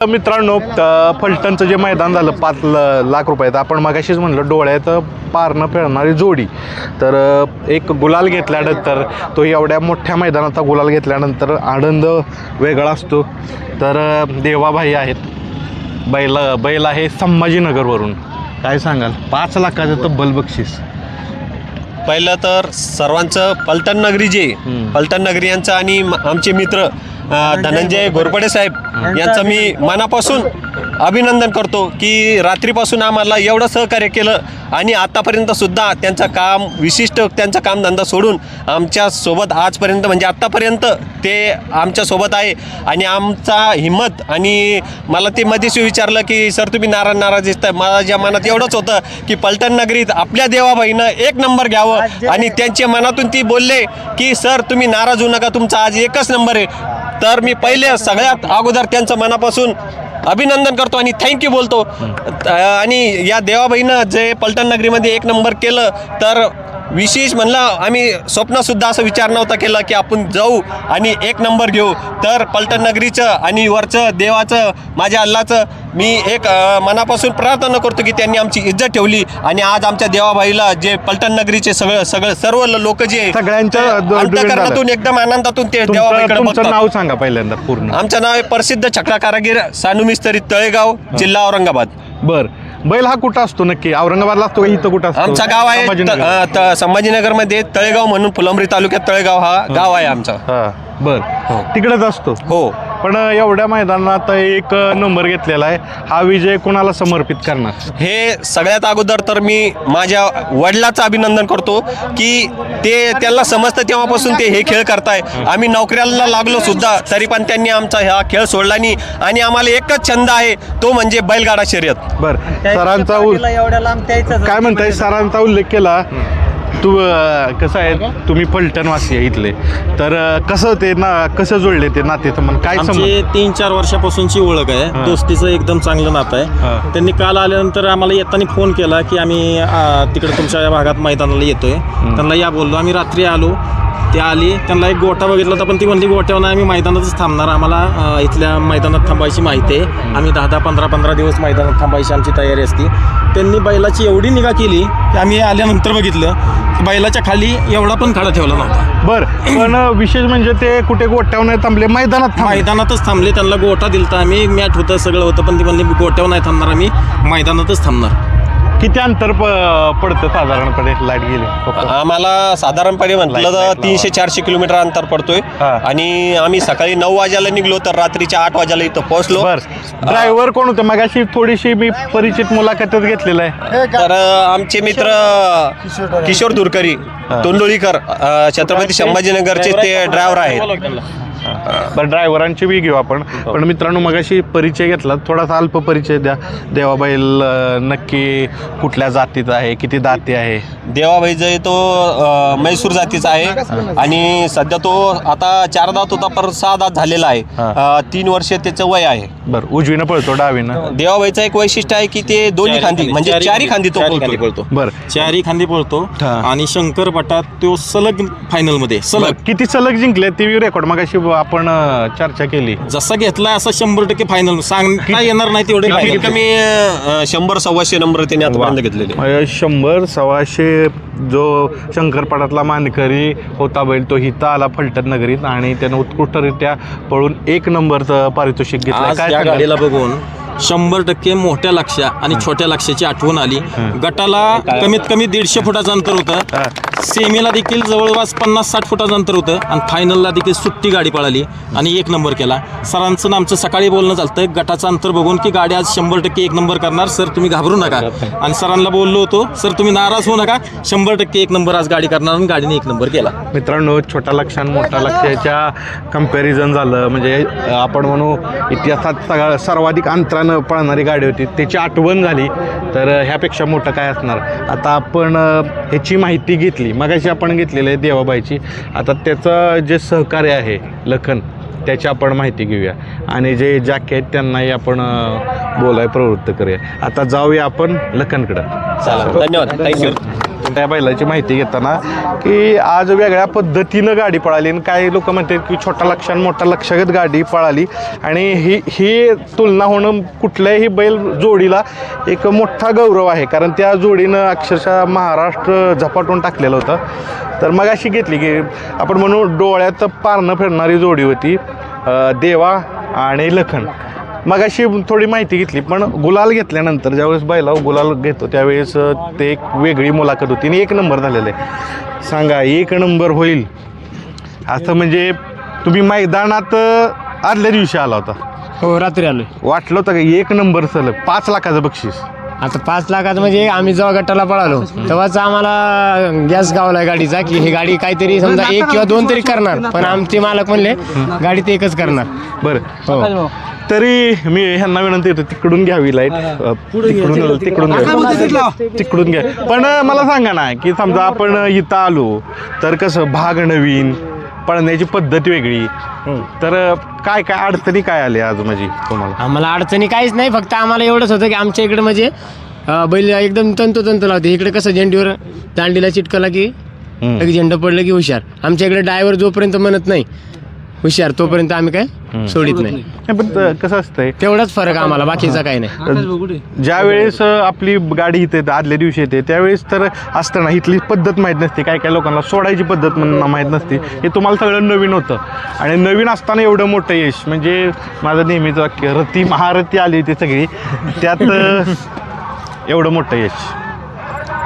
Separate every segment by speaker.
Speaker 1: मित्रांनो फलटणचं जे मैदान झालं पाच ल- लाख रुपयात आपण मगाशीच म्हणलं डोळ्यात पारणं फिरणारी जोडी. तर एक गुलाल घेतल्यानंतर तो एवढ्या मोठ्या मैदानाचा गुलाल घेतल्यानंतर आनंद वेगळा असतो. तर देवाभाई आहेत. बैल बैल आहे संभाजीनगरवरून. काय सांगाल? पाच लाखाचं तब्बल बक्षीस.
Speaker 2: पहिलं तर सर्वांचं पलटण नगरी जे. पलटण नगरी यांचं आणि आमचे मित्र धनंजय घोरपडे साहेब यांचं मी मनापासून अभिनंदन करतो की रात्रीपासून आम्हाला एवढं सहकार्य केलं आणि आत्तापर्यंत सुद्धा त्यांचं काम विशिष्ट त्यांचा कामधंदा सोडून आमच्यासोबत आजपर्यंत म्हणजे आत्तापर्यंत ते आमच्यासोबत आहे आणि आमचा हिंमत आणि मला ते मध्येच विचारलं की सर तुम्ही नाराज नाराज दिसताय. माझ्या मनात एवढंच होतं की पलटण नगरीत आपल्या देवाबाईनं एक नंबर घ्यावं आणि त्यांच्या मनातून ती बोलले की सर तुम्ही नाराज होऊ नका तुमचा आज एकच नंबर आहे. तर मी पहिले सगळ्यात अगोदर त्यांचं मनापासून अभिनंदन करतो आणि थँक्यू बोलतो. आणि या देवाबाईनं जे पलटण नगरीमध्ये एक नंबर केलं तर विशेष म्हणलं आम्ही स्वप्नसुद्धा असं विचार नव्हता केला की आपण जाऊ आणि एक नंबर घेऊ. तर पलटण नगरीचं आणि वरचं देवाचं माझ्या अल्लाचं मी एक मनापासून प्रार्थना करतो की त्यांनी आमची इज्जत ठेवली आणि आज आमच्या देवाबाईला जे पलटण नगरीचे सगळं सगळं सर्व लोक जे
Speaker 1: सगळ्यांच्या
Speaker 2: अंतकरणातून एकदम आनंदातून ते देवाबाईकडे
Speaker 1: नाव सांगा पहिल्यांदा पूर्ण.
Speaker 2: आमचं नाव आहे प्रसिद्ध छकडा कारागीर सानू मिस्तरी तळेगाव जिल्हा औरंगाबाद.
Speaker 1: बर. बैल हा कुठं असतो नक्की? औरंगाबादला असतो का इथं कुठं असतो?
Speaker 2: आमचं गाव आहे त-
Speaker 1: संभाजीनगर.
Speaker 2: अ, त- संभाजीनगरमध्ये तळेगाव म्हणून फुलंब्री तालुक्यात तळेगाव हा. गाव आहे आमचं.
Speaker 1: हा. बर.
Speaker 2: हो.
Speaker 1: तिकडेच असतो.
Speaker 2: हो.
Speaker 1: पण एवढ्या मैदानात एक नंबर घेतलेला आहे. हा विजय कोणाला समर्पित करणार?
Speaker 2: हे सगळ्यात अगोदर तर मी माझ्या वडिलाचं अभिनंदन करतो की ते त्यांना समजतं तेव्हापासून ते हे खेळ करताय. आम्ही नोकऱ्याला लागलो सुद्धा तरी पण त्यांनी आमचा हा खेळ सोडला नाही. आणि आम्हाला एकच छंद आहे तो म्हणजे बैलगाडा शर्यत.
Speaker 1: बर. सरांचा काय म्हणताय? सरांचा उल्लेख केला. तू कसं आहे? तुम्ही फलटणवासी आहे इथले. तर कसं ते ना कसं जुळले ते नाते? मग काय
Speaker 3: आमची तीन चार वर्षापासूनची ओळख. आहे. दोस्तीचं एकदम चांगलं नातं. आहे. त्यांनी काल आल्यानंतर आम्हाला येताना फोन केला की आम्ही तिकडे तुमच्या या भागात मैदानाला येतोय. त्यांना या बोललो. आम्ही रात्री आलो. ते आली त्यांना एक गोठा बघितला होता पण ती म्हणली गोठ्यावर नाही, आम्ही मैदानातच थांबणार. आम्हाला इथल्या मैदानात थांबायची माहिती आहे. आम्ही दहा दहा पंधरा पंधरा दिवस मैदानात थांबायची आमची तयारी असती. त्यांनी बैलाची एवढी निगा केली की आम्ही आल्यानंतर बघितलं की बैलाच्या खाली एवढा पण खडा ठेवला नव्हता.
Speaker 1: बर पण विशेष म्हणजे ते कुठे गोट्यावर नाही थांबले मैदानात.
Speaker 3: मैदानातच थांबले त्यांना गोठा दिलता आम्ही मॅट होतं सगळं होतं पण ती म्हणली गोट्यावर नाही थांबणार आम्ही मैदानातच थांबणार.
Speaker 1: किती अंतर प- पडतं साधारणपणे? लाइट गेली.
Speaker 2: आम्हाला साधारणपणे म्हटलं तर तीनशे चारशे किलोमीटर अंतर पडतोय.
Speaker 1: हा.
Speaker 2: आणि आम्ही सकाळी नऊ वाजायला निघलो तर रात्रीच्या आठ वाजायला इथं पोहोचलो.
Speaker 1: बर. ड्रायव्हर कोण होते? मगाशी थोडीशी मी परिचित मुलाखतच घेतलेला आहे.
Speaker 2: तर अ, आमचे मित्र किशोर दुरकरी तोंडोळीकर अ, छत्रपती संभाजीनगरचे ते ड्रायव्हर आहेत.
Speaker 1: बरं ड्रायव्हरांची बी घेऊ आपण. पण मित्रांनो मगाशी परिचय घेतला. थोडासा अल्प परिचय द्या. देवाबाईल नक्की कुठल्या जातीचा आहे? किती दाती आहे?
Speaker 2: देवाबाई जो तो अ, म्हैसूर जातीचा आहे. आणि सध्या तो आता चार दात होता पर सहा दात झालेला आहे. तीन वर्ष त्याचं वय आहे.
Speaker 1: बरं उजवीनं पळतो डावीनं?
Speaker 2: देवाबाईचं एक वैशिष्ट्य आहे की ते दोन्ही खांदी म्हणजे
Speaker 3: चारी
Speaker 2: खांदी. तो पळतो.
Speaker 3: खांदी पळतो.
Speaker 1: बरं.
Speaker 3: चारी खांदी पळतो. आणि शंकर पटात तो सलग फायनलमध्ये सलग.
Speaker 1: किती सलग जिंकले ती रेकॉर्ड मगाशी आपण अं, चर्चा केली.
Speaker 3: जसा घेतला असा शंभर टक्के फायनल सांगता येणार नाही तेवढे final.
Speaker 2: कमी अ, शंभर सव्वाशे नंबर त्याने आतापर्यंत घेतलेले.
Speaker 1: शंभर सव्वाशे जो शंकरपाडातला मानकरी होता बैल तो हिता आला फलटण नगरीत आणि त्यानं उत्कृष्टरित्या पळून एक नंबरचं पारितोषिक घेतलं
Speaker 3: आज
Speaker 1: काय
Speaker 3: या
Speaker 1: सांगाल?
Speaker 3: गाडीला बघून शंभर टक्के मोठ्या लक्ष्या आणि छोट्या लक्ष्याची आठवण आली. गटाला कमीत कमी दीडशे फुटाचं अंतर होतं. सेमीला देखील जवळपास पन्नास साठ फुटाचं अंतर होतं. आणि फायनलला देखील सुट्टी गाडी पळाली आणि एक नंबर केला. सरांचं आणि आमचं सकाळी बोलणं चालतं गटाचं अंतर बघून की गाडी आज शंभर टक्के एक नंबर करणार. सर तुम्ही घाबरू नका. आणि सरांना बोललो होतो सर तुम्ही नाराज होऊ नका. शंभर टक्के एक नंबर आज गाडी करणार. आणि गाडीने एक नंबर केला.
Speaker 1: मित्रांनो छोटा लक्ष आणि मोठा लक्षाच्या कंपॅरिझन झालं. म्हणजे आपण म्हणू इतिहासात सगळं सर्वाधिक अंतरानं पळणारी गाडी होती. त्याची आठवण झाली. तर ह्यापेक्षा मोठं काय असणार? आता आपण ह्याची माहिती घेतली. मगाशी आपण घेतलेली आहे देवाबाईची. आता त्याचं जे सहकार्य आहे लखन त्याची आपण माहिती घेऊया. आणि जे जाके आहेत त्यांनाही आपण बोलाय प्रवृत्त करूया. आता जाऊया आपण लखनकडं.
Speaker 2: चला धन्यवाद. थँक्यू
Speaker 1: त्या बैलाची माहिती घेताना की आज वेगळ्या पद्धतीनं गाडी पळाली आणि काही लोक म्हणतात की छोटा लक्षात मोठा लक्षागत गाडी पळाली. आणि ही ही तुलना होणं कुठल्याही बैल जोडीला एक मोठा गौरव आहे. कारण त्या जोडीनं अक्षरशः महाराष्ट्र झपाटून टाकलेलं होतं. तर मग अशी घेतली की आपण म्हणू डोळ्यात पारणं फिरणारी जोडी होती देवा आणि लखन. मग अशी थोडी माहिती घेतली पण गुलाल घेतल्यानंतर ज्यावेळेस बैला गुलाल घेतो त्यावेळेस ते एक वेगळी मुलाखत होती आणि एक नंबर झालेलं. आहे सांगा एक नंबर होईल. असं म्हणजे तुम्ही मैदानात आदल्या दिवशी आला होता?
Speaker 4: हो रात्री आलोय.
Speaker 1: वाटलं होतं का एक नंबर सलग पाच लाखाचं बक्षीस.
Speaker 4: आता पाच लाखाचं म्हणजे आम्ही जेव्हा गटाला पळालो तेव्हाच आम्हाला गॅस गावलाय गाडीचा की ही गाडी काहीतरी समजा एक किंवा दोन तरी करणार. पण आमचे मालक म्हणले गाडी ते एकच करणार.
Speaker 1: बरं.
Speaker 4: हो.
Speaker 1: तरी मी ह्यांना विनंती येतो तिकडून घ्यावी लाइट. तिकडून तिकडून घ्या. तिकडून घ्या. पण मला सांगा ना की समजा आपण इथं आलो तर कसं भाग नवीन पळण्याची पद्धत वेगळी. तर काय काय अडचणी काय आल्या आज माझी तुम्हाला?
Speaker 4: आम्हाला अडचणी काहीच नाही फक्त आम्हाला एवढंच होतं की आमच्या इकडे म्हणजे बैल एकदम तंतोतंत लावते. इकडे कसं झेंडीवर दांडीला चिटकला की झेंडा पडलं की हुशार. आमच्या इकडे ड्रायव्हर जोपर्यंत म्हणत नाही हुशार तोपर्यंत आम्ही काय सोडित नाही.
Speaker 1: नाही, पण कसं असतंय?
Speaker 4: तेवढाच फरक आम्हाला बाकीचा काही नाही.
Speaker 1: ज्या वेळेस आपली गाडी इथे येते, आदल्या दिवशी येते त्यावेळेस तर असतं ना इथली पद्धत माहीत नसते. काय काय लोकांना सोडायची पद्धत म्हणून माहीत नसते. हे तुम्हाला सगळं नवीन होतं. आणि नवीन असताना एवढं मोठं यश म्हणजे माझं नेहमीच वाक्य रती महारथी आली होती सगळी. त्यात अं, एवढं मोठं यश.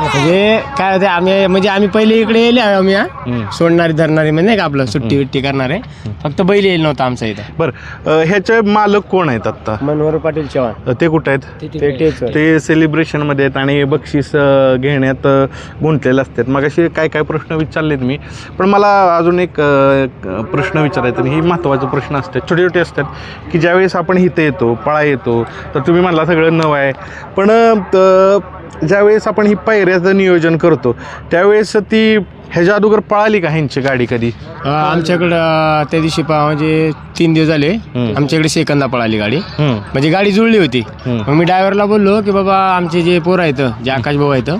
Speaker 4: म्हणजे काय होते आम्ही म्हणजे आम्ही पहिले इकडे येले आहे आम्ही हा.
Speaker 1: हम्म.
Speaker 4: सोडणारी धरणारी म्हणजे नाही का आपलं सुट्टी विट्टी करणारे. फक्त बैल येईल नव्हता आमचा इथं.
Speaker 1: बरं ह्याचे मालक कोण आहेत आत्ता?
Speaker 4: मनोहर पाटील चव्हाण.
Speaker 1: अं, ते कुठं आहेत?
Speaker 4: ते टेच
Speaker 1: ते सेलिब्रेशनमध्ये आहेत आणि बक्षीस अ, घेण्यात अ, गुंतलेले असतात. मग असे काय काय प्रश्न विचारलेत मी. पण मला अजून एक अ, क- प्रश्न विचारायचा आणि ही महत्त्वाचे प्रश्न असतात. छोटे छोटे असतात की ज्यावेळेस आपण इथे येतो पळा येतो तर तुम्ही म्हणला सगळं नवं आहे. पण अ, त- ज्यावेळेस आपण ही पायऱ्याचं नियोजन करतो त्यावेळेस ती ह्याच्या अगोदर पळाली का ह्यांची गाडी कधी
Speaker 4: आमच्याकडं त्या दिवशी पा म्हणजे तीन दिवस झाले. आमच्याकडे सेकंदा पळाली गाडी. म्हणजे गाडी जुळली होती. मग मी ड्रायव्हरला बोललो की बाबा आमचे जे पोरं आहेत जे आकाश भाऊ आहेत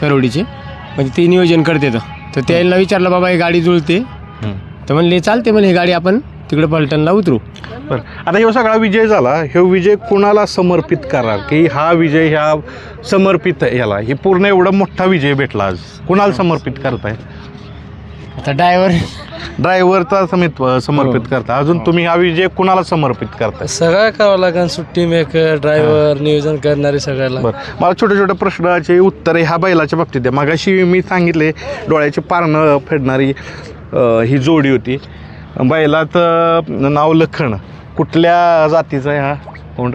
Speaker 4: करवडीचे म्हणजे ते नियोजन करते तर त्यांना विचारलं बाबा ही गाडी जुळते. तर म्हणले चालते म्हणले ही गाडी आपण तिकडे पलटणला उतरू.
Speaker 1: बरं. आता ह्यो सगळा विजय झाला ह्यो विजय कुणाला समर्पित कराल की हा विजय ह्या समर्पित आहे ह्याला हे पूर्ण एवढा मोठा विजय भेटला आज. कुणाला समर्पित करताय?
Speaker 4: आता ड्रायव्हर
Speaker 1: ड्रायव्हरचा समित समर्पित करता अजून तुम्ही हा विजय कुणाला समर्पित करताय?
Speaker 5: सगळं करावं लागेल. सुट्टी मेकर ड्रायव्हर नियोजन करणारे सगळ्याला.
Speaker 1: बरं. मला छोट्या छोट्या प्रश्नाचे उत्तर ह्या बैलाच्या बाबतीत आहे मगाशी मी सांगितले डोळ्याची पारणं फेडणारी अं, ही जोडी होती. बैलाचं नाव लखण कुठल्या जातीचं आहे हा कोंड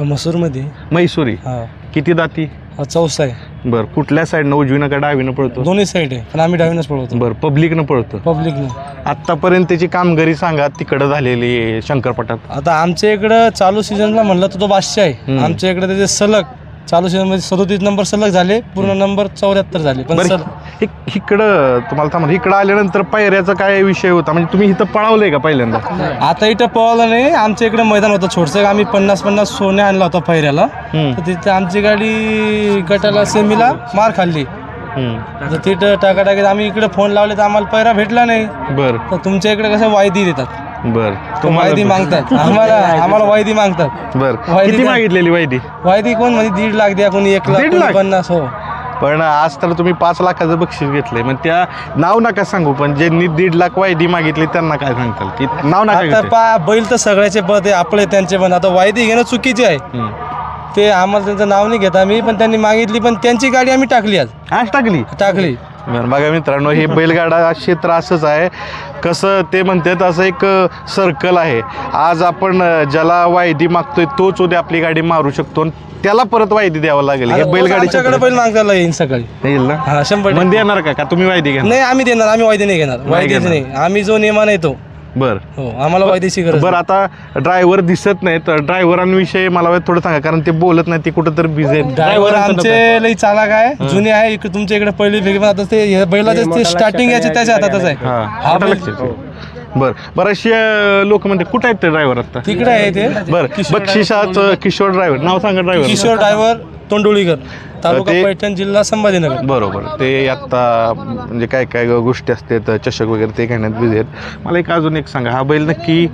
Speaker 5: मसूरमध्ये.
Speaker 1: म्हैसुरी
Speaker 5: हा.
Speaker 1: किती दाती?
Speaker 5: हा चौसा आहे
Speaker 1: बरं कुठल्या साईडनं उजवीनं का डावीनं पळतो?
Speaker 5: दोन्ही साईड आहे पण आम्ही डावीनच पळवतो.
Speaker 1: बरं पब्लिकनं पळतो.
Speaker 5: पब्लिकने
Speaker 1: आत्तापर्यंत त्याची कामगिरी सांगा तिकडं झालेली आहे शंकरपटात.
Speaker 5: आता आमच्या इकडं चालू सीझनला म्हणलं तर तो बादशाह आहे. आमच्या इकडे त्याचे सलग चालू सीझनमध्ये सदोतीस नंबर सलग झाले पूर्ण नंबर चौऱ्याहत्तर झाले. पण
Speaker 1: बरं
Speaker 5: सर
Speaker 1: इक- इकडं तुम्हाला थांबा इकडं आल्यानंतर पायऱ्याचा काय विषय होता? म्हणजे तुम्ही इथं पळावलंय का पहिल्यांदा?
Speaker 5: आता इथं पळालं नाही आमच्या इकडे मैदान होतं छोटसं. आम्ही पन्नास पन्नास सोने आणला होता फैऱ्याला
Speaker 1: हम्म.
Speaker 5: तर तिथे आमची गाडी गटाला सेमीला मार खाल्ली.
Speaker 1: हम्म.
Speaker 5: तर तिथं टाकाटाकीत आम्ही इकडे फोन लावले तर आम्हाला पैरा भेटला नाही.
Speaker 1: बर.
Speaker 5: तर तुमच्या इकडे कसं वायदी देतात?
Speaker 1: बर.
Speaker 5: वायदी मागतात. आम्हाला आम्हाला वायदी मागतात.
Speaker 1: बर.
Speaker 5: वायदी
Speaker 1: किती
Speaker 5: द्या.
Speaker 1: मागितलेली वायदी
Speaker 5: वायदी कोण म्हणजे दीड लाख द्या कोणी एक लाख
Speaker 1: दीड
Speaker 5: कोणी
Speaker 1: लाख?
Speaker 5: पन्नास हो.
Speaker 1: पण आज तर तुम्ही पाच लाखाचं बक्षीस घेतलंय. मग त्या नाव नका सांगू पण ज्यांनी दीड लाख वायदी मागितली त्यांना काय सांगताल? की नाव नका
Speaker 5: आता
Speaker 1: घेऊ
Speaker 5: पा बैल तर सगळ्याचे पद आहे आपले त्यांचे पण. आता वायदी घेणं चुकीचे आहे.
Speaker 1: हम्म.
Speaker 5: ते आम्हाला त्यांचं नाव नाही घेत. आम्ही पण त्यांनी मागितली पण त्यांची गाडी आम्ही टाकली आज.
Speaker 1: आज टाकली?
Speaker 5: टाकली.
Speaker 1: बरं बघा मित्रांनो हे बैलगाडा क्षेत्र असंच आहे. कसं ते म्हणतात असं एक सर्कल आहे. आज आपण ज्याला वायदी मागतोय तोच उद्या आपली गाडी मारू शकतो आणि त्याला परत वायदी द्यावं लागेल. हे बैलगाडी
Speaker 5: आमच्याकडे बैल मागताना येईन सकाळी.
Speaker 1: येईल ना?
Speaker 5: हा शंभर.
Speaker 1: म्हणजे येणार का? का तुम्ही वायदी घ्या
Speaker 5: नाही आम्ही देणार आम्ही वायदी नाही घेणार.
Speaker 1: घेणार.
Speaker 5: नाही. आम्ही जो नियमान आहे तो.
Speaker 1: बर.
Speaker 5: हो आम्हाला वायदेची गरज
Speaker 1: बरं आता ड्रायव्हर दिसत नाही तर ड्रायव्हरांविषयी मला थोडं सांगा कारण ते बोलत नाही ते कुठं तर बिझी
Speaker 5: ड्रायव्हर आमचे लई चालाक आहे. जुने आहे इकडे तुमच्या इकडे पहिली फेकी पण आता ते हे बैलाचे स्टार्टिंग याचे त्याच्या हातातच आहे.
Speaker 1: बरं बरेचसे लोक म्हणते कुठे आहेत ते ड्रायव्हर आता?
Speaker 5: तिकडे आहे ते.
Speaker 1: बरं बक्षिसाचं किशोर ड्रायव्हर. नाव सांगा ड्रायव्हर
Speaker 5: किशोर ड्रायव्हर तोंडोळीकर. तालुका
Speaker 1: ते-
Speaker 5: पैठण जिल्हा संभाजीनगर.
Speaker 1: बरोबर. ते आत्ता म्हणजे काय काय गोष्टी असतात चषक वगैरे ते घेण्यात बिझी आहेत. मला एक अजून एक सांगा हा बैल नक्की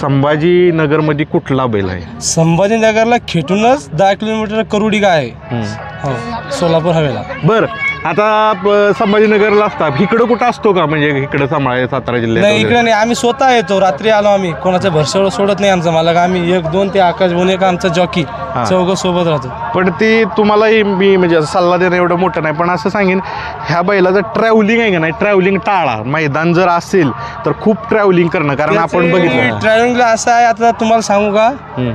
Speaker 1: संभाजीनगरमध्ये कुठला बैल आहे?
Speaker 5: संभाजीनगरला खेटूनच दहा किलोमीटर करुडी गाय आहे. हो सोलापूर हवेला.
Speaker 1: बर. आता प- संभाजीनगरला असता इकडं कुठं असतो का? म्हणजे इकडं सांभाळ सातारा जिल्ह्यात
Speaker 5: नाही
Speaker 1: वगैरे?
Speaker 5: इकडे नाही. आम्ही स्वतः येतो. रात्री आलो आम्ही. कोणाच्या भरसळ सोडत नाही आमचा मालक. आम्ही एक दोन ते आकाश बोन एक आमचा जॉकी चौघ सोबत राहतो.
Speaker 1: पण ती तुम्हालाही मी म्हणजे असं सल्ला देणं एवढं मोठं नाही पण असं सांगेन ह्या बैलाचं ट्रॅव्हलिंग आहे का नाही ट्रॅव्हलिंग टाळा. मैदान जर असेल तर खूप ट्रॅव्हलिंग करणं कारण आपण बघितलं.
Speaker 5: ट्रॅव्हलिंगला असं आहे आता तुम्हाला सांगू का?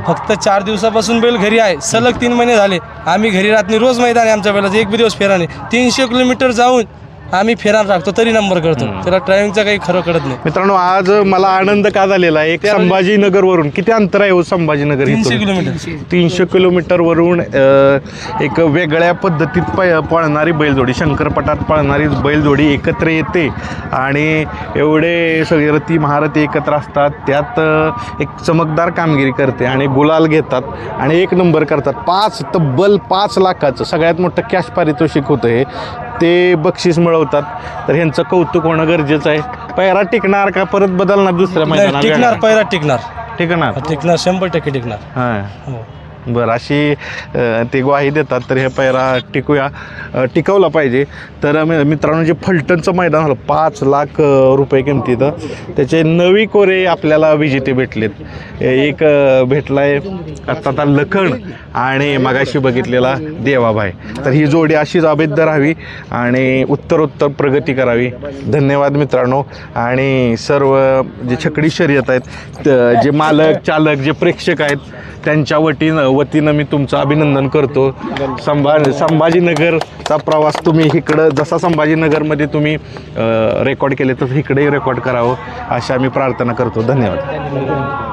Speaker 5: फक्त चार दिवसापासून बैल घरी आहे. सलग तीन महिने झाले. आम्ही घरी राहत नाही रोज मैदान आहे आमच्या बैलाचं. एक बी दिवस फेरा नाही. तीनशे किलोमीटर जाऊन आम्ही फेरा टाकतो तरी नंबर करतो. त्याला ट्रॅव्हलिंगचं काही खरं कळत नाही.
Speaker 1: मित्रांनो आज मला आनंद का झालेला आहे? एक संभाजीनगर वरून किती अंतर आहे हो संभाजीनगर
Speaker 5: तीनशे
Speaker 1: इथून?
Speaker 5: किलोमीटर.
Speaker 1: तीनशे किलोमीटरवरून अ, एक वेगळ्या पद्धतीत पळ पळणारी बैलजोडी शंकरपटात पळणारी बैलजोडी एकत्र येते. आणि एवढे सगळे रती महारथी एकत्र असतात. त्यात अ, एक चमकदार कामगिरी करते आणि गुलाल घेतात आणि एक नंबर करतात. पाच तब्बल पाच लाखाचं सगळ्यात मोठं कॅश पारितोषिक होतं हे. ते बक्षीस मिळवतात. तर ह्यांचं कौतुक होणं गरजेचं आहे. पैरा टिकणार का? परत बदलणार दुसऱ्या
Speaker 5: नाही,
Speaker 1: मैदानात
Speaker 5: टिकणार पहिला टिकणार.
Speaker 1: टिकणार.
Speaker 5: टिकणार शंभर टक्के टिकणार.
Speaker 1: हां.
Speaker 5: हो.
Speaker 1: बरं अशी ते ग्वाही देतात तर हे पैरा टिकूया. टिकवला पाहिजे. तर मित्रांनो जे फलटणचं मैदान झालं पाच लाख रुपये किमतीचं त्याचे नवी कोरे आपल्याला विजेते भेटलेत. एक भेटला आहे आत्ता आता लखण आणि मगाशी बघितलेला देवाभाई. तर ही जोडी अशीच अभेद्य राहावी आणि उत्तरोत्तर प्रगती करावी. धन्यवाद मित्रांनो. आणि सर्व जे छकडी शर्यत आहेत त- जे मालक चालक जे प्रेक्षक आहेत त्यांच्या वतीनं वतीनं मी तुमचं अभिनंदन करतो. संभा संभाजीनगरचा प्रवास तुम्ही इकडं जसा संभाजीनगरमध्ये तुम्ही रेकॉर्ड केले तसं इकडेही रेकॉर्ड करावं अशा मी प्रार्थना करतो. धन्यवाद.